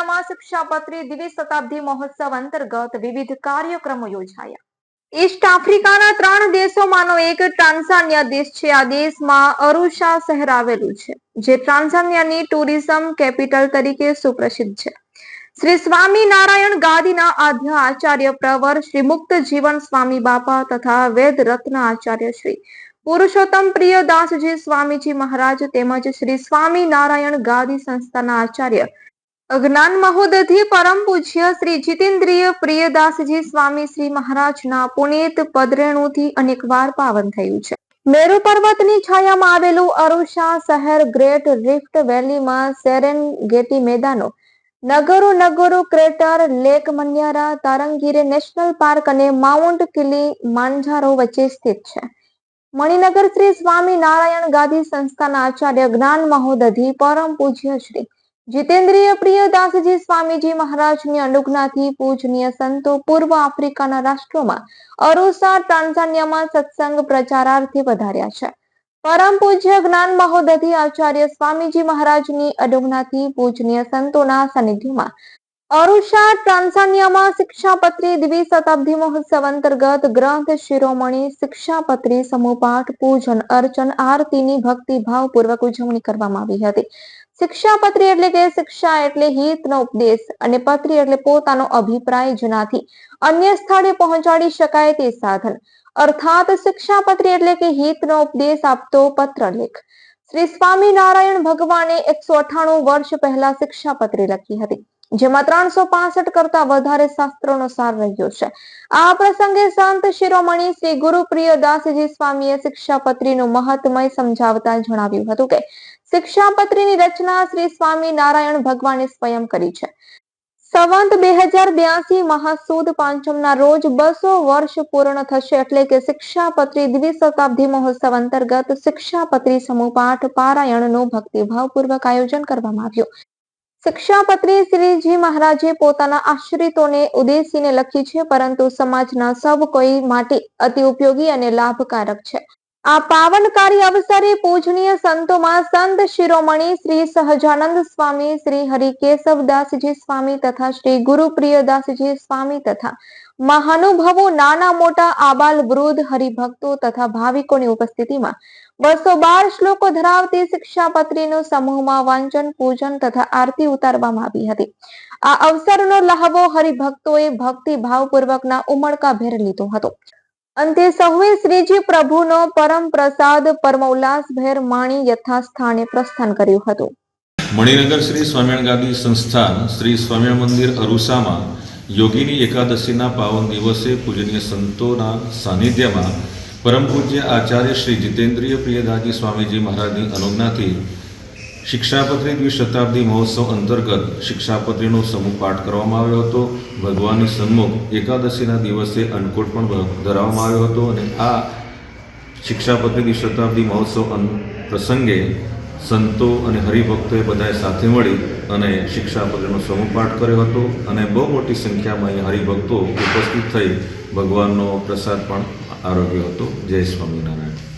શિક્ષાપત્રી દ્વિશતાબ્દી મહોત્સવ અંતર્ગત વિવિધ કાર્યક્રમો યોજાયા. ઈસ્ટ આફ્રિકાના ત્રણ દેશોમાંનો એક ટ્રાન્ઝાનિયા દેશ છે. આ દેશમાં અરુષા શહેર આવેલું છે, જે ટ્રાન્ઝાનિયાની ટુરિઝમ કેપિટલ તરીકે સુપ્રસિદ્ધ છે. શ્રી સ્વામી નારાયણ ગાદીના આદ્ય આચાર્ય પ્રવર શ્રી મુક્ત જીવન સ્વામી બાપા તથા વેદ રત્ન આચાર્ય શ્રી પુરુષોત્તમ પ્રિયદાસજી સ્વામીજી મહારાજ તેમજ શ્રી સ્વામી નારાયણ ગાદી સંસ્થાના આચાર્ય જ્ઞાન મહોદધિ પરમ પૂજ્ય શ્રી જીતેન્દ્રિય પ્રિયદાસજી સ્વામી શ્રી મહારાજના પુનિત પદરેણુથી અનેકવાર પાવન થયું છે. મેરુ પર્વતની છાયામાં આવેલું અરુષા શહેર ગ્રેટ રિફ્ટ વેલીમાં સેરેન ગેટી મેદાનો, નગરો નગરો crater Lake Manyara, Tarangire National Park અને માઉન્ટ કિલી માંજારો વચ્ચે સ્થિત છે. મણિનગર શ્રી સ્વામી નારાયણ ગાંધી સંસ્થાના આચાર્ય જ્ઞાન મહોદધી પરમ પૂજ્ય શ્રી જીતેન્દ્રિય પ્રિયદાસજી સ્વામીજી મહારાજની અનુજ્ઞાથી પૂજનીય સંતો પૂર્વ આફ્રિકાના રાષ્ટ્રોમાં અરુસા ટાન્ઝાનિયામાં સત્સંગ પ્રચારાર્થે વધાર્યા છે. પરમ પૂજ્ય જ્ઞાન મહોદધી આચાર્ય સ્વામીજી મહારાજની અનુજ્ઞાથી પૂજનીય સંતોના સાનિધ્યમાં અરુષા ટ્રાન્ઝાનિયામાં શિક્ષાપત્રી દ્વિશતાબ્દી મહોત્સવ અંતર્ગત ગ્રંથ શિરોમણી શિક્ષાપત્રી સમૂહપાઠ પૂજન, અર્ચન, આરતીની ભક્તિભાવપૂર્વક ઉજવણી કરવામાં આવી હતી. શિક્ષાપત્રી એટલે કે શિક્ષા એટલે હિતનો ઉપદેશ અને પત્રી એટલે પોતાનો અભિપ્રાય જેનાથી અન્ય સ્થળે પહોંચાડી શકાય તે સાધન. અર્થાત શિક્ષાપત્રી એટલે કે હિતનો ઉપદેશ આપતો પત્રલેખ. શ્રી સ્વામી નારાયણ ભગવાને એકસો અઠાણું વર્ષ પહેલા શિક્ષાપત્રી લખી હતી, જેમાં ત્રણસો પાસઠ કરતા વધારે શાસ્ત્રોનો સાર રહ્યો છે. આ પ્રસંગે સંત શિરોમણી શ્રી ગુરુ પ્રિયદાસજી સ્વામીએ શિક્ષાપત્રીનું મહત્મય સમજાવતા જણાવ્યું હતું કે શિક્ષાપત્રીની રચના શ્રી સ્વામી નારાયણ ભગવાને સ્વયં કરી છે. સંવંત બે હજાર બ્યાસી મહાસુદ પાંચમના રોજ બસો વર્ષ પૂર્ણ થશે એટલે કે શિક્ષાપત્રી દ્વિશતાબ્દી મહોત્સવ અંતર્ગત શિક્ષાપત્રી સમૂહપાઠ પારાયણનું ભક્તિભાવપૂર્વક આયોજન કરવામાં આવ્યું. શિક્ષાપત્રી શ્રીજી મહારાજે પોતાના આશ્રિતોને ઉદ્દેશીને લખી છે, પરંતુ સમાજના સૌ કોઈ માટે અતિ ઉપયોગી અને લાભકારક છે. આ પાવનકારી અવસરે પૂજનીય સંતોમાં સંત શિરોમણી શ્રી સહજાનંદ સ્વામી, શ્રી હરિકેશવદાસજી સ્વામી તથા શ્રી ગુરુપ્રિયદાસજી સ્વામી તથા મહાનુભવો નાના મોટા આબાલ વૃદ્ધ હરિભક્તો તથા ભાવિકોની ઉપસ્થિતિમાં બસો બાર શ્લોકો ધરાવતી શિક્ષાપત્રીનું સમૂહમાં વાંચન, પૂજન તથા આરતી ઉતારવામાં આવી હતી. આ અવસરનો લહાવો હરિભક્તોએ ભક્તિ ભાવપૂર્વકના ઉમળકાભેર લીધો હતો. અંતે સૌએ શ્રીજી પ્રભુનો પરમ પ્રસાદ પરમ ઉલ્લાસભેર માણી યથાસ્થાને પ્રસ્થાન કર્યું હતું. મણિનગર શ્રી સ્વામિનારાયણ ગાદી સંસ્થાન શ્રી સ્વામિનારાયણ મંદિર અરુસામાં યોગીની એકાદશીના પાવન દિવસે પૂજનીય સંતોના સાનિધ્યમાં પરમ પૂજ્ય આચાર્ય શ્રી જીતેન્દ્રિય પ્રિયદાજી સ્વામીજી મહારાજની અનુજ્ઞાથી શિક્ષાપત્રી દ્વિશતાબ્દી મહોત્સવ અંતર્ગત શિક્ષાપત્રીનો સમૂહ પાઠ કરવામાં આવ્યો હતો. ભગવાનની સન્મુખ એકાદશીના દિવસે અન્નકૂટ પણ ધરાવવામાં આવ્યો હતો અને આ શિક્ષાપત્રી દ્વિશતાબ્દી મહોત્સવ પ્રસંગે સંતો અને હરિભક્તોએ બધાએ સાથે મળી અને શિક્ષાપત્રીનો સમૂહ પાઠ કર્યો હતો અને બહુ મોટી સંખ્યામાં અહીંયા હરિભક્તો ઉપસ્થિત થઈ ભગવાનનો પ્રસાદ પણ આરોગ્યો હતો. જય સ્વામિનારાયણ.